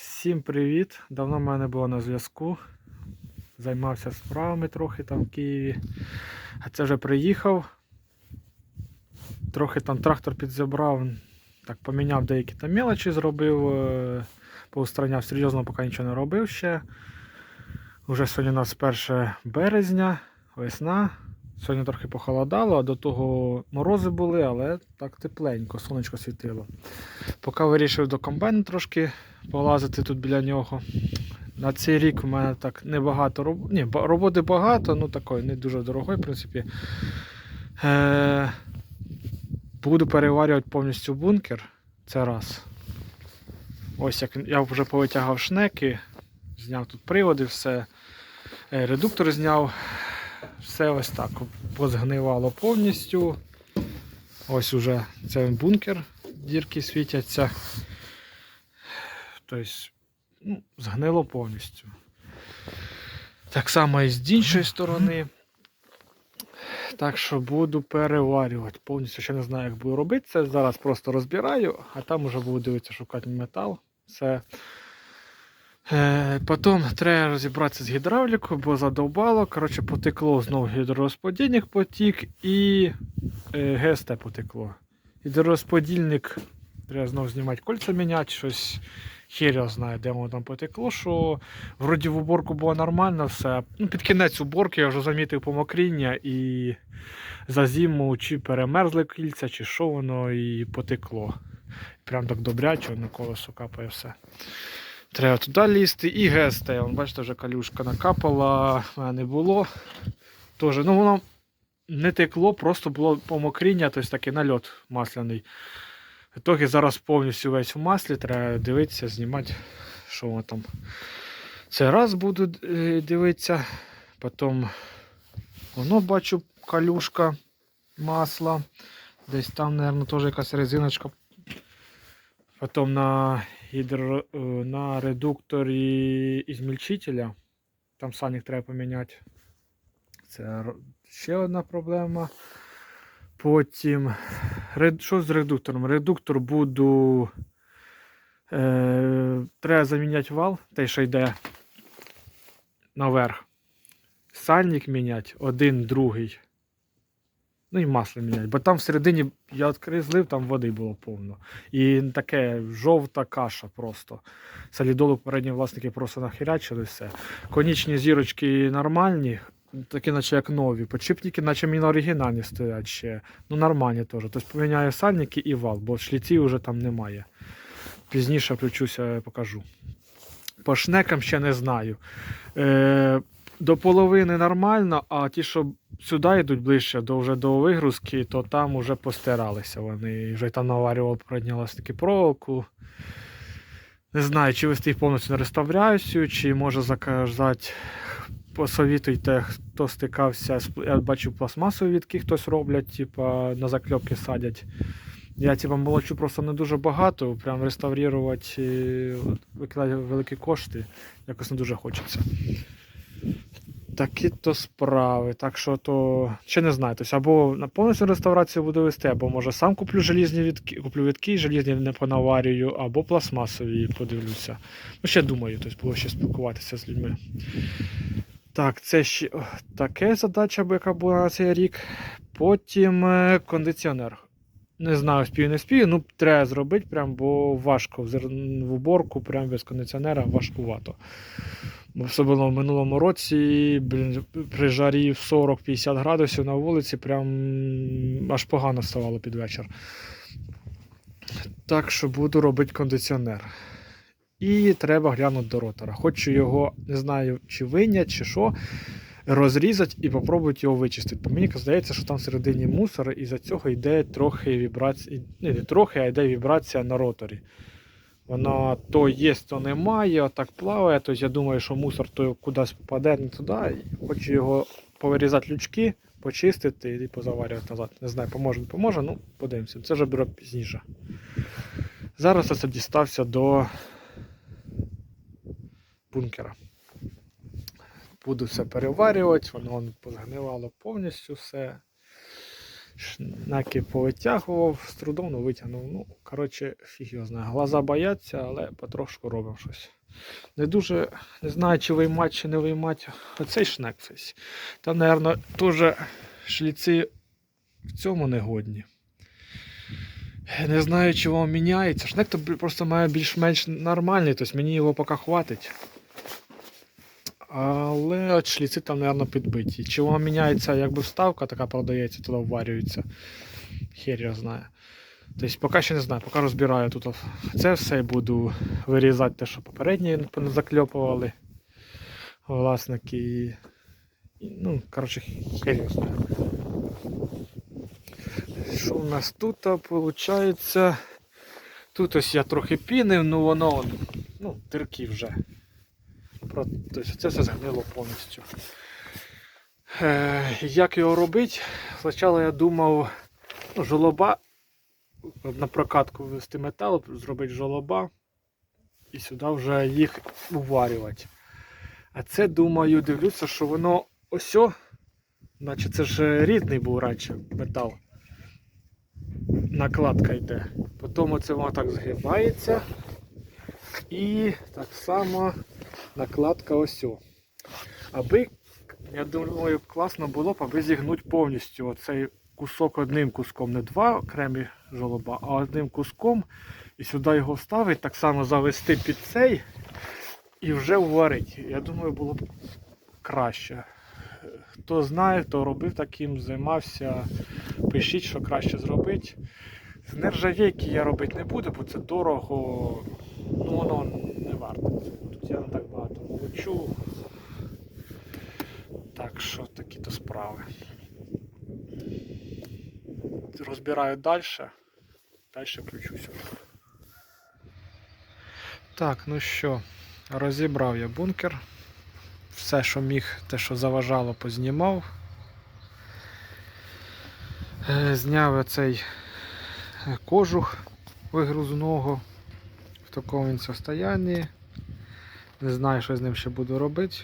Всім привіт! Давно в мене було на зв'язку. Займався справами трохи там в Києві. А це вже приїхав. Трохи там трактор підзабрав, так поміняв деякі там мелочі, зробив, е, поустраняв, серйозно поки нічого не робив ще. Уже сьогодні у нас 1 березня, весна. Сьогодні трохи похолодало, а до того морози були, але так тепленько, сонечко світило. Поки вирішив до комбайну трошки полазити тут біля нього. На цей рік у мене так небагато роботи. Ні, роботи багато, ну такої не дуже дорогої, в принципі. Е- буду переварювати повністю бункер. Це раз. Ось як я вже повитягав шнеки, зняв тут приводи, все. Е, Редуктор зняв. Все ось так. Позгнивало повністю. Ось уже це бункер, дірки світяться. Тобто, ну, згнило повністю. Так само і з іншої сторони. Так що буду переварювати. Повністю ще не знаю, як буду робити це. Зараз просто розбираю, а там вже буду дивитися, шукати метал. Все. Е, потім треба розібратися з гідравлікою, бо задовбало. Коротше, потекло знову гідророзподільник потік і е, ГСТ потекло. Гідророзподільник треба знову знімати кольця міняти, щось хер знає, де воно там потекло, що вроді в уборку було нормально все. Ну, під кінець уборки я вже замітив помокріння і за зиму чи перемерзли кільця, чи що воно і потекло. Прям так добряче, на колесо капає все. Треба туди лізти і ГСТ. Вон, бачите, вже калюшка накапала, не було. Тоже, ну воно не текло, просто було помокріння, тобто такий нальот масляний. В ітогі зараз повністю весь в маслі, треба дивитися, знімати, що воно там. Це раз буду е, дивитися. Потім воно бачу калюшка масла. Десь там, мабуть, теж якась резиночка. Потім на, гідро, е, на редукторі ізмільчителя. Там сальник треба поміняти. Це ще одна проблема. Потім, що з редуктором? Редуктор буду. Е, треба заміняти вал, той, що йде наверх. Сальник міняти, один, другий. Ну і масло міняти. Бо там всередині я відкрив, злив, там води було повно. І таке жовта каша просто. Солідолу передні власники просто нахерячили все. Конічні зірочки нормальні, такі наче як нові. Подшипники, наче мені на оригінальні стоять ще. Ну нормальні теж. Тобто поміняю сальники і вал, бо шліців вже там немає. Пізніше включуся, покажу. По шнекам ще не знаю. Е, до половини нормально, а ті, що сюди йдуть ближче до, вже до вигрузки, то там вже постиралися вони. І Вже там наварював передні еластики проволоку. Не знаю, чи вести їх повністю на реставрацію, чи може заказати, посовітуйте, хто стикався. Я бачу пластмасові відки хтось роблять, типа на закльопки садять. Я типа молочу просто не дуже багато, прям реставрувати, викидати великі кошти, якось не дуже хочеться. Такі то справи. Так що то ще не знаю. Тобто, або на повністю реставрацію буду вести, або може сам куплю желізні відки, куплю відки, желізні не понаварюю, або пластмасові подивлюся. Ну, ще думаю, тобто було ще спілкуватися з людьми. Так, це ще таке задача, яка була на цей рік. Потім е, кондиціонер. Не знаю, спію, не спію, ну треба зробити, прям, бо важко в уборку, прям без кондиціонера важкувато. Особливо в минулому році, блін, при жарі 40-50 градусів на вулиці, прям аж погано ставало під вечір. Так що буду робити кондиціонер. І треба глянути до ротора. Хочу його, не знаю, чи виняти, чи що, розрізати і попробувати його вичистити. Бо мені здається, що там всередині мусор, і за цього йде трохи вібрація. Не трохи, а йде вібрація на роторі. Вона то є, то немає, отак плаває. Тобто я думаю, що мусор то кудись попаде не туди. Хочу його повирізати лючки, почистити і позаварювати назад. Не знаю, поможе, не поможе, ну подивимося. Це вже бере пізніше. Зараз я дістався до бункера. Буду все переварювати, воно позгнивало повністю все. Шнаки повитягував, з трудом ну, витягнув. Ну, коротше, фіг його знає. Глаза бояться, але потрошку робимо щось. Не дуже не знаю, чи виймати, чи не виймати. Оцей шнек цей. Там, мабуть, теж шліци в цьому негодні. Не знаю, чи воно міняється. Шнек то просто має більш-менш нормальний, тобто мені його поки хватить. Але от шліци там, мабуть, підбиті. Чи воно міняється, якби вставка така продається, туди вварюється. Хер його знає. Тобто поки ще не знаю, поки розбираю тут це все і буду вирізати те, що попередні закльопували власники. Ну, коротше, хер його знає. Що у нас тут виходить? Тут ось я трохи пінив, ну воно ну, дирки вже. Тобто це все згнило повністю. Е, як його робити? Спочатку я думав, ну, жолоба на прокатку ввести метал, зробити жолоба і сюди вже їх уварювати. А це думаю, дивлюся, що воно ось, наче це ж рідний був раніше метал. Накладка йде. Потім оце воно так згибається. І так само накладка ось. Аби, я думаю, класно було б, аби зігнути повністю оцей кусок одним куском, не два окремі жолоба, а одним куском. І сюди його вставити, так само завести під цей і вже вварити. Я думаю, було б краще. Хто знає, хто робив таким, займався, пишіть, що краще зробити. З нержавійки я робити не буду, бо це дорого. Ну воно не варто. цього. Тут я не так багато получу. Так що такі то справи. Розбираю далі. Далі включуся. Так, ну що, розібрав я бункер. Все, що міг, те, що заважало, познімав. Е, Зняв оцей кожух вигрузного такому він состоянні. Не знаю, що з ним ще буду робити.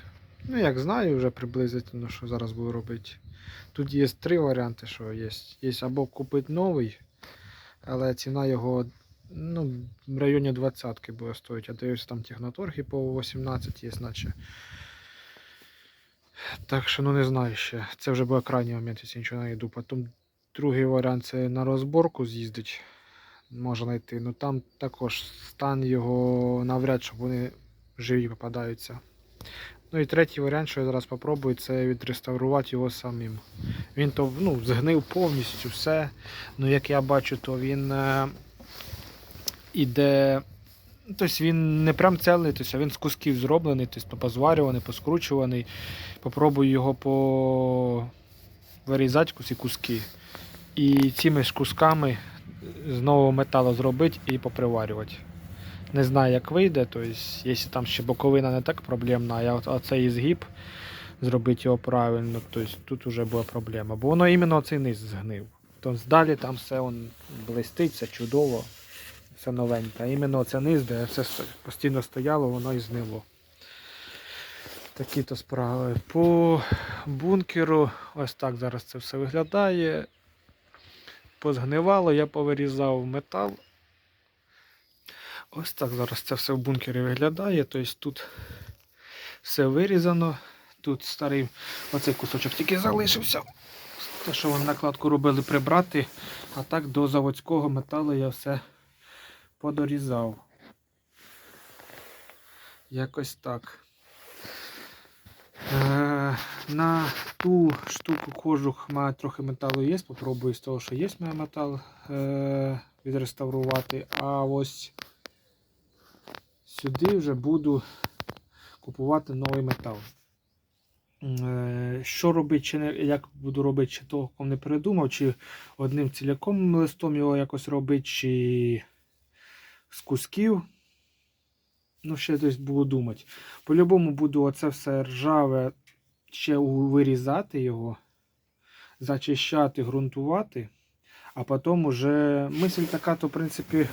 Ну, як знаю, вже приблизительно, що зараз буду робити. Тут є три варіанти, що є. Є або купити новий, але ціна його ну, в районі 20 буде стоїть. Я дивлюся, там техноторги по 18 є, наче. Так що ну не знаю ще. Це вже буде крайній момент, якщо нічого не йду. Потім другий варіант це на розборку з'їздить. Можна знайти. Ну там також стан його навряд, щоб вони живі попадаються. Ну і третій варіант, що я зараз спробую, це відреставрувати його самим. Він то ну, згнив повністю все. Ну як я бачу, то він е, іде. Тобто він не прям цельний, тобто він з кусків зроблений, тобто позварюваний, поскручуваний. Попробую його по вирізати ці куски. І цими ж кусками з нового металу зробити і поприварювати. Не знаю, як вийде, тобто, якщо там ще боковина не так проблемна, а оцей згиб зробити його правильно, тобто тут вже була проблема. Бо воно іменно цей низ згнив. Тобто далі там все он блистить, все чудово, все новеньке. А іменно це низ, де все постійно стояло, воно і знило. Такі то справи. По бункеру ось так зараз це все виглядає. Позгнивало, я повирізав метал. Ось так зараз це все в бункері виглядає. Тобто тут все вирізано. Тут старий оцей кусочок тільки залишився. Те, що вони накладку робили прибрати. А так до заводського металу я все подорізав. Якось так. Е, на ту штуку кожух має трохи металу є. Попробую з того, що є має метал е, відреставрувати. А ось сюди вже буду купувати новий метал. Е, Що робити, чи не, як буду робити, чи толком не передумав, чи одним ціляком листом його якось робити, чи з кусків. Ну, ще десь буду думати. По-любому буду оце все ржаве ще вирізати його, зачищати, ґрунтувати, а потім уже мисль така, то в принципі,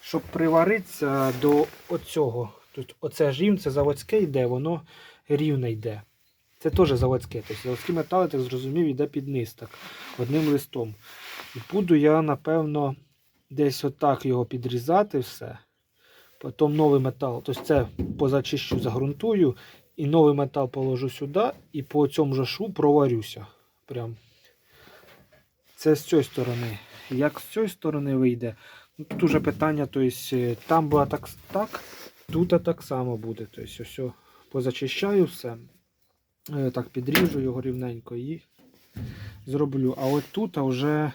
щоб приваритися до оцього. Тут оце ж рівне, це заводське йде, воно рівне йде. Це теж заводське. Тобто заводські метали, так зрозумів, йде під низ так, одним листом. І буду я, напевно, десь отак його підрізати все. Потім новий метал. Тобто це позачищу, загрунтую, і новий метал положу сюди, і по цьому же шву проварюся. Прям. Це з цієї сторони. Як з цієї сторони вийде? Ну, тут уже питання, тобто, там було так, так тут так само буде. Тобто, ось позачищаю все. Е, Так, підріжу його рівненько і зроблю. А от тут вже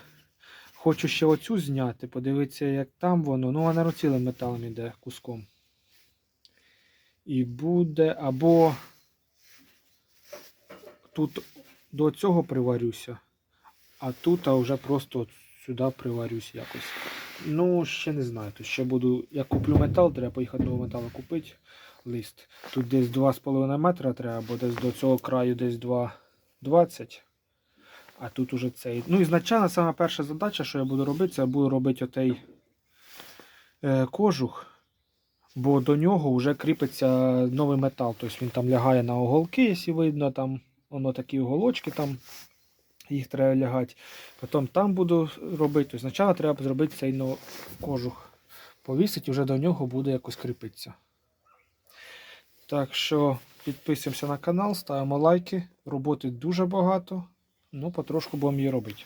хочу ще оцю зняти, подивитися, як там воно. Ну, вона цілим металом іде куском. І буде або тут до цього приварюся, а тут а вже просто сюди приварюсь якось. Ну, ще не знаю. То ще буду. Я куплю метал, треба поїхати нового металу купити. Лист. Тут десь 2,5 метра треба, бо десь до цього краю десь 2,20. А тут уже цей. Ну, ізначально саме перша задача, що я буду робити, це я буду робити отей е, кожух, бо до нього вже кріпиться новий метал. Тобто він там лягає на оголки, якщо видно, там воно такі оголочки там. Їх треба лягати. Потім там буду робити. Тобто треба зробити цей кожух. Повісити, вже до нього буде якось кріпитися. Так що підписуємося на канал, ставимо лайки. Роботи дуже багато. Ну, потрошку будемо її робити.